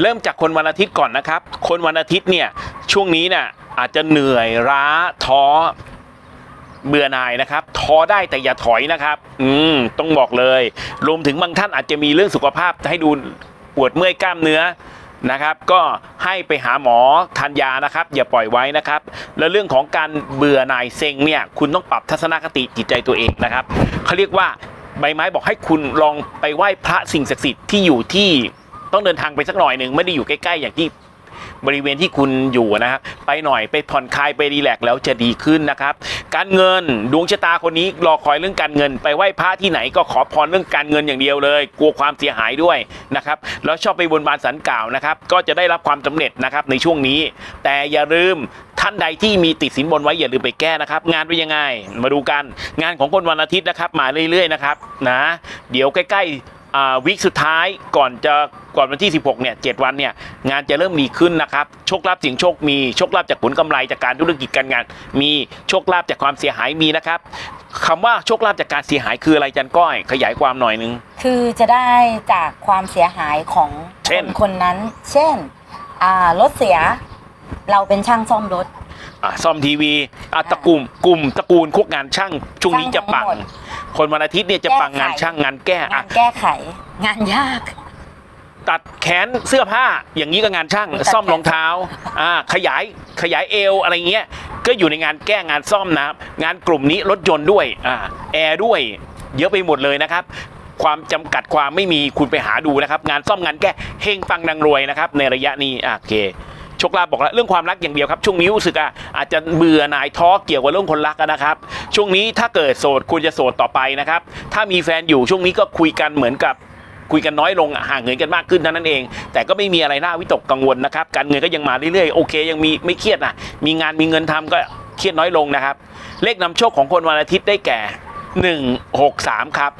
เริ่มจากคนวันอาทิตย์ก่อนนะครับ คนวันอาทิตย์เนี่ยช่วงนี้เนี่ยอาจจะเหนื่อยล้าท้อเบื่อหน่ายนะครับท้อได้แต่อย่าถอยนะครับ อืมต้องบอกเลย รวมถึงบางท่านอาจจะมีเรื่องสุขภาพให้ดูปวดเมื่อยกล้ามเนื้อนะครับ ก็ให้ไปหาหมอทานยานะครับ อย่าปล่อยไว้นะครับ แล้วเรื่องของการเบื่อหน่ายเซ็งเนี่ย คุณต้องปรับทัศนคติจิตใจตัวเองนะครับเขาเรียกว่าใบไม้บอกให้คุณลองไปไหว้พระสิ่งศักดิ์สิทธิ์ที่อยู่ที่ ต้องเดินทางไปสักหน่อยหนึ่งไม่ได้อยู่ใกล้ๆอย่างที่บริเวณที่คุณอยู่นะครับไปหน่อยไปผ่อนคลายไปรีแลกแล้วจะดีขึ้นนะครับ การเงินดวงชะตาคนนี้รอคอยเรื่องการเงิน ไปไหว้พระที่ไหนก็ขอพรเรื่องการเงินอย่างเดียวเลย กลัวความเสียหายด้วยนะครับแล้วชอบไปบนบานสันกล่าวนะครับ ก็จะได้รับความสำเร็จนะครับในช่วงนี้ แต่อย่าลืมท่านใดที่มีติดสินบนไว้อย่าลืมไปแก้นะครับ งานเป็นยังไงมาดูกัน งานของคนวันอาทิตย์นะครับ มาเรื่อย ๆ นะครับนะเดี๋ยวใกล้ๆ วิกสุดท้ายก่อนจะก่อนวันที่ 16 เนี่ย 7 วันเนี่ย งานจะเริ่มดีขึ้นนะครับ โชคลาภเสียงโชคมี โชคลาภจากผลกำไรจากการธุรกิจการงาน มีโชคลาภจากความเสียหายมีนะครับคำว่าโชคลาภจากการเสียหายคืออะไรจันก้อย ขยายความหน่อยนึง คือจะได้จากความเสียหายของเช่คนนคนนั้น เช่นอ่ารถเสียเราเป็นช่างซ่อมรถอ่าซ่อมทีวีอะตระกลุ่มกลุ่มตระกูลพวกงานช่างช่วงนี้จะปังช่างทั้งหมด คนวันอาทิตย์เนี่ยจะปังแก้ไขงานช่างงานแก้งาอะนแก้ไข งานยาก ตัดแขนเสื้อผ้าอย่างนี้ก็งานช่าง ตัดแขน ซ่อมรองเท้าอ่าขยายขยายเอวอะไรเงี้ยก็อยู่ในงานแก้งานซ่อมนะครับงานกลุ่มนี้รถยนต์ด้วยอ่าแอร์ด้วย เยอะไปหมดเลยนะครับ ความจำกัดความไม่มีคุณไปหาดูนะครับ งานซ่อมงานแก้เฮงปังดังรวยนะครับ ในระยะนี้อะโอเคโชคลาภบอกแล้วเรื่องความรักอย่างเดียวครับช่วงนี้รู้สึกอะอาจจะเบื่อหน่ายท้อเกี่ยวกับเรื่องคนรักนะครับช่วงนี้ถ้าเกิดโสดคุณจะโสดต่อไปนะครับถ้ามีแฟนอยู่ช่วงนี้ก็คุยกันเหมือนกับคุยกันน้อยลงห่างเหินกันมากขึ้นเท่านั้นเอง แต่ก็ไม่มีอะไรน่าวิตกกังวลนะครับการเงินก็ยังมาเรื่อยๆโอเคยังมีไม่เครียดนะมีงานมีเงินทำก็เครียดน้อยลงนะครับ เลขนำโชคของคนวันอาทิตย์ได้แก่ 1 6 3 ครับ